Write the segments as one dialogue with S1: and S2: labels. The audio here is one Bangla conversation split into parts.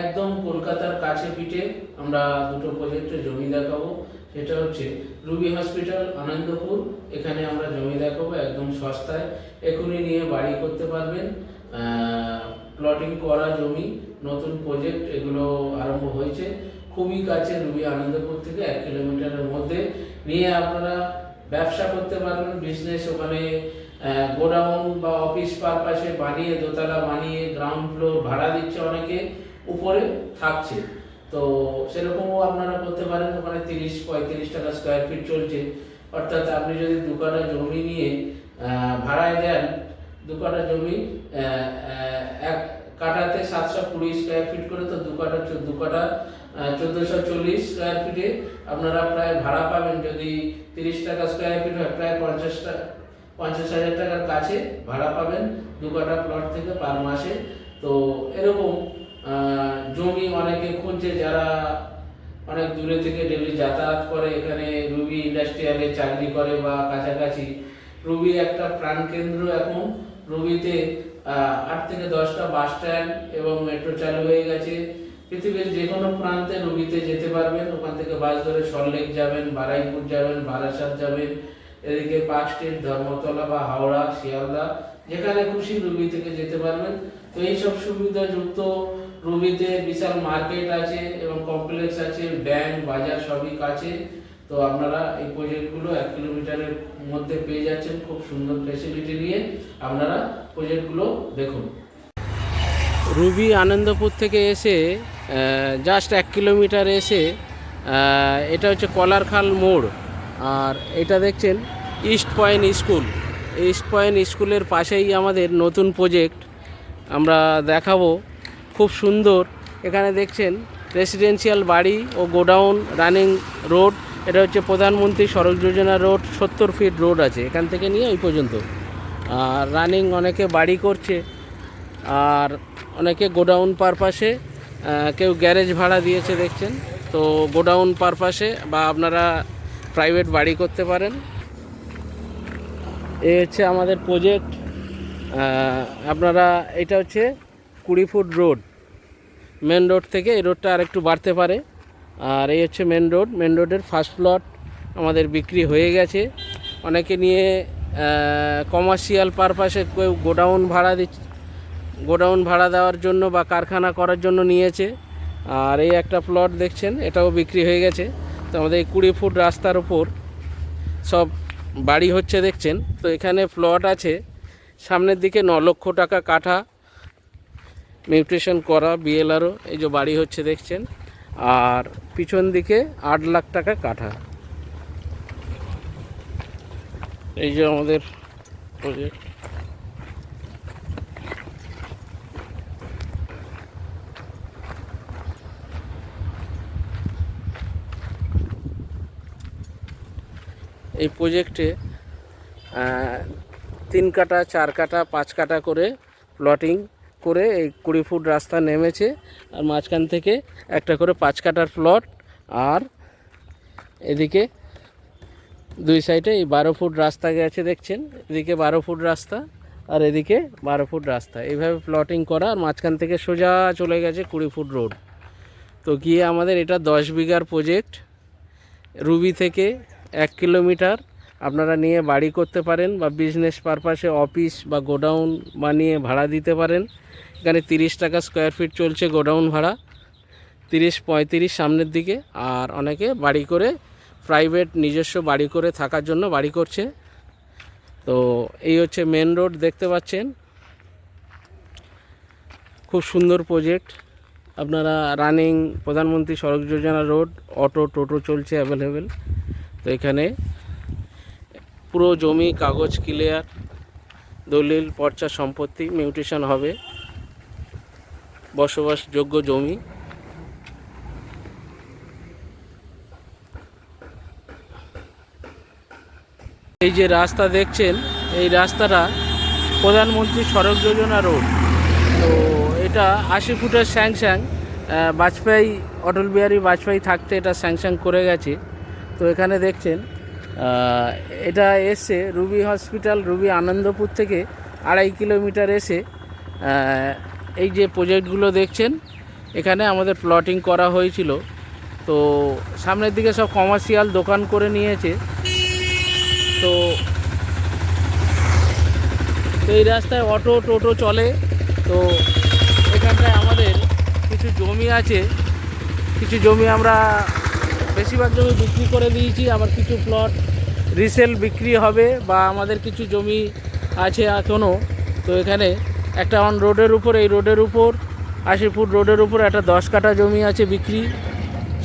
S1: একদম কলকাতার কাছে পিঠে আমরা দুটো প্রজেক্টের জমি দেখাবো। সেটা হচ্ছে রুবি হসপিটাল, আনন্দপুর। এখানে আমরা জমি দেখাবো একদম সস্তায়। এখনই নিয়ে বাড়ি করতে পারবেন। প্লটিং করা জমি, নতুন প্রজেক্ট এগুলো আরম্ভ হয়েছে। খুবই কাছে রুবি আনন্দপুর থেকে এক কিলোমিটারের মধ্যে। নিয়ে আপনারা ব্যবসা করতে পারবেন বিজনেস ওখানে গোডাউন বা অফিস পারপাসে বানিয়ে, দোতলা বানিয়ে গ্রাউন্ড ফ্লোর ভাড়া দিচ্ছে অনেকে। উপরে থাকছে। তো সেরকমও আপনারা করতে পারেন, ওখানে তিরিশ, পঁয়ত্রিশ টাকা স্কোয়ার ফিট চলছে। অর্থাৎ আপনি যদি দু কাঠা জমি নিয়ে ভাড়ায় দেন, দু কাঠা জমি এক কাঠাতে সাতশো কুড়ি স্কোয়ার ফিট করে তো দু কাঠা দু কাঠা চোদ্দোশো চল্লিশ স্কোয়ার ফিটে আপনারা প্রায় ভাড়া পাবেন। যদি তিরিশ টাকা স্কোয়ার ফিট হয়, প্রায় পঞ্চাশ টাকা পঞ্চাশ হাজার টাকার কাছে ভাড়া পাবেন দু কাঠা প্লট থেকে পার মাসে। তো এরকম জমি অনেকে খুঁজছে যারা অনেক দূরে থেকে ডেলি যাতায়াত করে, এখানে রুবি ইন্ডাস্ট্রিয়ালে চাকরি করে বা কাছাকাছি। রুবি একটা প্রাণকেন্দ্র এখন। রুবিতে আট থেকে দশটা বাস স্ট্যান্ড এবং মেট্রো চালু হয়ে গেছে। পৃথিবীর যে কোনো প্রান্তে রুবিতে যেতে পারবেন। ওখান থেকে বাস ধরে সল্টলেক যাবেন, বারাইপুর যাবেন, বারাসাত যাবেন। এদিকে পার্ক স্ট্রিট, ধর্মতলা বা হাওড়া, শিয়ালদা, যেখানে খুশি রুবি থেকে যেতে পারবেন। তো এইসব সুবিধাযুক্ত রুবিতে বিশাল মার্কেট আছে এবং কমপ্লেক্স আছে, ব্যাংক, বাজার সবই কাছে। তো আপনারা এই প্রজেক্টগুলো এক কিলোমিটারের মধ্যে পেয়ে যাচ্ছেন খুব সুন্দর ফেসিলিটি নিয়ে। আপনারা প্রজেক্টগুলো দেখুন। রুবি আনন্দপুর থেকে এসে জাস্ট এক কিলোমিটার এসে এটা হচ্ছে কলারখাল মোড়। আর এটা দেখছেন east point school east point স্কুলের পাশেই আমাদের নতুন প্রজেক্ট আমরা দেখাবো। খুব সুন্দর। এখানে দেখছেন রেসিডেন্সিয়াল বাড়ি ও গোডাউন রানিং রোড এটা হচ্ছে প্রধানমন্ত্রী সড়ক যোজনা রোড, সত্তর ফিট রোড আছে। এখান থেকে নিয়ে ওই পর্যন্ত। আর রানিং অনেকে বাড়ি করছে। আর অনেকে গোডাউন পারপাসে কেউ গ্যারেজ ভাড়া দিয়েছে দেখছেন। তো গোডাউন পারপাসে বা আপনারা প্রাইভেট বাড়ি করতে পারেন। এ হচ্ছে আমাদের প্রজেক্ট আপনারা, এটা হচ্ছে কুড়ি ফুট রোড। মেন রোড থেকে এই রোডটা আর একটু বাড়তে পারে। আর এই হচ্ছে মেন রোড মেন রোডের ফার্স্ট প্লট আমাদের বিক্রি হয়ে গেছে। অনেকে নিয়ে কমার্শিয়াল পারপাসে কেউ গোডাউন ভাড়া দিচ্ছে গোডাউন ভাড়া দেওয়ার জন্য বা কারখানা করার জন্য নিয়েছে। আর এই একটা প্লট দেখছেন, এটাও বিক্রি হয়ে গেছে। তো আমাদের এই কুড়ি ফুট রাস্তার ওপর সব বাড়ি হচ্ছে দেখছেন। তো এখানে প্লট আছে। সামনের দিকে ন লক্ষ টাকা কাঠা। মিউটেশন করা, বিএলআরও, এই যে বাড়ি হচ্ছে দেখছেন। আর পিছন দিকে আট লাখ টাকা কাঠা। এই যে আমাদের প্রজেক্ট এই প্রজেক্টে তিন কাটা চার কাটা পাঁচ কাটা করে প্লটিং করে এই কুড়ি ফুট রাস্তা নেমেছে আর মাঝখান থেকে একটা করে পাঁচ কাটার প্লট আর এদিকে দুই সাইডে এই বারো ফুট রাস্তা গেছে দেখছেন, এদিকে বারো ফুট রাস্তা আর এদিকে বারো ফুট রাস্তা। এইভাবে প্লটিং করা আর মাঝখান থেকে সোজা চলে গেছে কুড়ি ফুট রোড তো গিয়ে আমাদের এটা দশ বিঘার প্রজেক্ট রুবি থেকে এক কিলোমিটার আপনারা নিয়ে বাড়ি করতে পারেন বা বিজনেস পারপাসে অফিস বা গোডাউন বানিয়ে ভাড়া দিতে পারেন। এখানে তিরিশ টাকা স্কোয়ার ফিট চলছে গোডাউন ভাড়া। তিরিশ, পঁয়ত্রিশ সামনের দিকে আর অনেকে বাড়ি করে প্রাইভেট নিজস্ব বাড়ি করে থাকার জন্য বাড়ি করছে। তো এই হচ্ছে মেন রোড দেখতে পাচ্ছেন। খুব সুন্দর প্রজেক্ট আপনারা রানিং প্রধানমন্ত্রী সড়ক যোজনা রোড অটো টোটো চলছে অ্যাভেলেবেল তো এখানে পুরো জমি, কাগজ ক্লিয়ার দলিল, পর্চা সম্পত্তি মিউটেশন হবে। বসবাসযোগ্য জমি। এই যে রাস্তা দেখছেন, এই রাস্তাটা প্রধানমন্ত্রী সড়ক যোজনা রোড। তো এটা আশি ফুটের স্যাংস্যাং বাজপেয়ী, অটল বিহারী বাজপেয়ী থাকতে এটা স্যাংস্যাং করে গেছে। তো এখানে দেখছেন এটা এসছে রুবি হসপিটাল, রুবি আনন্দপুর থেকে আড়াই কিলোমিটার এসে এই যে প্রজেক্টগুলো দেখছেন, এখানে আমাদের প্লটিং করা হয়েছিল। তো সামনের দিকে সব কমার্শিয়াল দোকান করে নিয়েছে। তো এই রাস্তায় অটো, টোটো চলে। তো এখানটায় আমাদের কিছু জমি আছে। কিছু জমি আমরা বেশিরভাগ জমি বিক্রি করে দিয়েছি আবার কিছু প্লট রিসেল বিক্রি হবে বা আমাদের কিছু জমি আছে এখনও তো এখানে একটা অন রোডের উপর, এই রোডের উপর, আশি ফুট রোডের উপর একটা দশ কাঠা জমি আছে বিক্রি।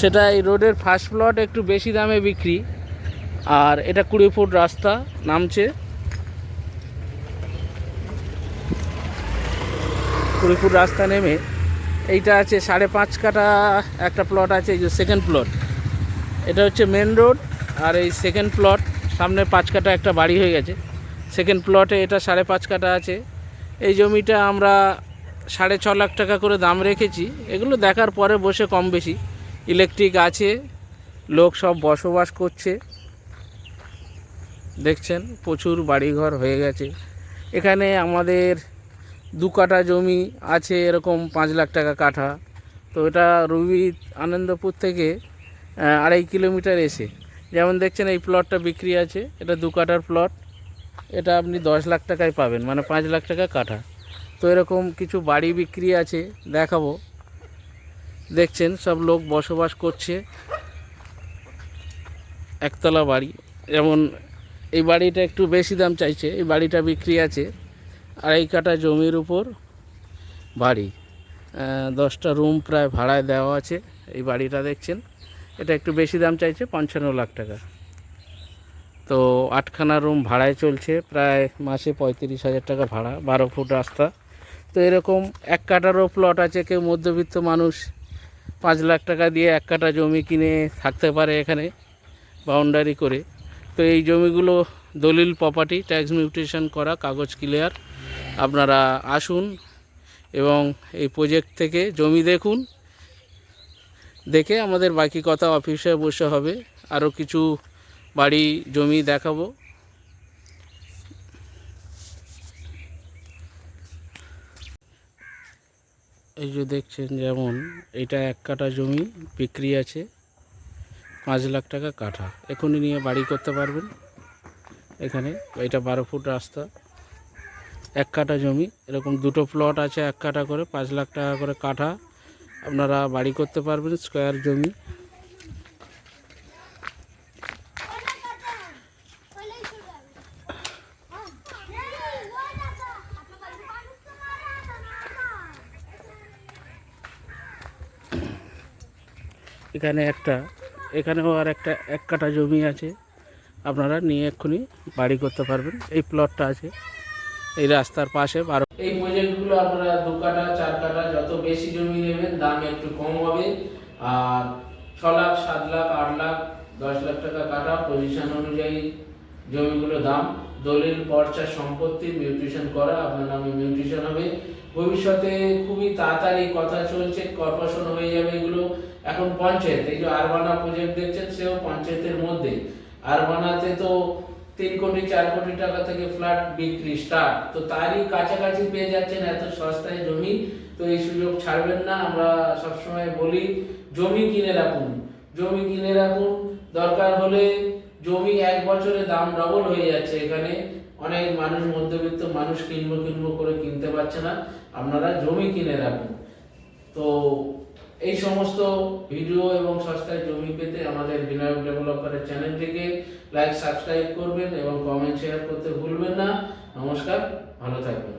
S1: সেটা এই রোডের ফার্স্ট প্লট একটু বেশি দামে বিক্রি। আর এটা কুড়ি ফুট রাস্তা, নামছে। কুড়ি ফুট রাস্তা নেমে, এইটা আছে সাড়ে পাঁচ কাটা একটা প্লট আছে, এই যে সেকেন্ড প্লট এটা হচ্ছে মেন রোড আর এই সেকেন্ড প্লট সামনে পাঁচ কাটা একটা বাড়ি হয়ে গেছে। সেকেন্ড প্লটে এটা সাড়ে পাঁচ কাটা আছে। এই জমিটা আমরা সাড়ে ছ লাখ টাকা করে দাম রেখেছি। এগুলো দেখার পরে বসে কম বেশি। ইলেকট্রিক আছে, লোক সব বসবাস করছে। দেখছেন, প্রচুর বাড়িঘর হয়ে গেছে। এখানে আমাদের দু কাঠা জমি আছে, এরকম পাঁচ লাখ টাকা কাঠা। তো এটা রুবি আনন্দপুর থেকে আড়াই কিলোমিটার এসে। যেমন দেখছেন, এই প্লটটা বিক্রি আছে। এটা দু কাঠার প্লট এটা আপনি দশ লাখ টাকায় পাবেন মানে পাঁচ লাখ টাকা কাঠা। তো এরকম কিছু বাড়ি বিক্রি আছে, দেখাবো। দেখছেন, সব লোক বসবাস করছে। একতলা বাড়ি। যেমন, এই বাড়িটা একটু বেশি দাম চাইছে। এই বাড়িটা বিক্রি আছে আড়াই কাঠা জমির উপর বাড়ি। দশটা রুম প্রায় ভাড়ায় দেওয়া আছে। এই বাড়িটা দেখছেন। এটা একটু বেশি দাম চাইছে পঞ্চান্ন লাখ টাকা। তো আটখানা রুম ভাড়ায় চলছে, প্রায় মাসে পঁয়ত্রিশ হাজার টাকা ভাড়া, বারো ফুট রাস্তা। তো এরকম এক কাটারও প্লট আছে, কেউ মধ্যবিত্ত মানুষ পাঁচ লাখ টাকা দিয়ে এক কাটা জমি কিনে থাকতে পারে এখানে বাউন্ডারি করে। তো এই জমিগুলো দলিল প্রপার্টি ট্যাক্স মিউটেশন করা, কাগজ ক্লিয়ার আপনারা আসুন এবং এই প্রজেক্ট থেকে জমি দেখুন। দেখে আমাদের বাকি কথা অফিসে বসে হবে। আরও কিছু বাড়ি, জমি দেখাবো। এই যে দেখছেন যেমন, এটা এক কাঠা জমি, বিক্রি আছে পাঁচ লাখ টাকা কাঠা। এখনই নিয়ে বাড়ি করতে পারবেন এখানে। এটা বারো ফুট রাস্তা। এক কাঠা জমি, এরকম দুটো প্লট আছে এক কাঠা করে, পাঁচ লাখ টাকা করে কাঠা। আপনারা বাড়ি করতে পারবেন, স্কোয়ার জমি। এখানে একটা, এখানেও আর একটা এক কাঠা জমি আছে। আপনারা নিয়ে এক্ষুনি বাড়ি করতে পারবেন। এই প্লটটা আছে। এই রাস্তার পাশে বারো এই প্রজেক্টগুলো আপনারা দু কাঠা, চার যত বেশি জমি নেবেন, দাম একটু কম হবে। আর ছ লাখ, সাত লাখ, আট লাখ, দশ লাখ টাকা কাটা পজিশন অনুযায়ী জমিগুলো দাম। দলিল, পর্চা, সম্পত্তি মিউটেশন করা, আপনার নামে মিউটেশন হবে। ভবিষ্যতে খুবই তাড়াতাড়ি কথা চলছে কর্পোরেশন হয়ে যাবে এগুলো। এখন পঞ্চায়েত, এই যে আরবানা প্রজেক্ট দেখছেন, সেও পঞ্চায়েতের মধ্যে। আরবানাতে তো তিন কোটি, চার কোটি টাকা থেকে ফ্ল্যাট বিক্রি স্টার্ট তো তারই কাছাকাছি পেয়ে যাচ্ছেন এত সস্তায় জমি, তো এই সুযোগ ছাড়বেন না। আমরা সবসময় বলি, জমি কিনে রাখুন। জমি কিনে রাখুন, দরকার হলে জমি এক বছরে দাম ডবল হয়ে যাচ্ছে এখানে। অনেক মানুষ, মধ্যবিত্ত মানুষ কিনবো কিনবো করে কিনতে পারছে না। আপনারা জমি কিনে রাখুন। তো এই সমস্ত ভিডিও এবং সস্তায় জমি পেতে আমাদের বিনায়ক ডেভেলপারের চ্যানেলটিকে লাইক সাবস্ক্রাইব করবেন এবং কমেন্ট শেয়ার করতে ভুলবেন না। নমস্কার, ভালো থাকবেন।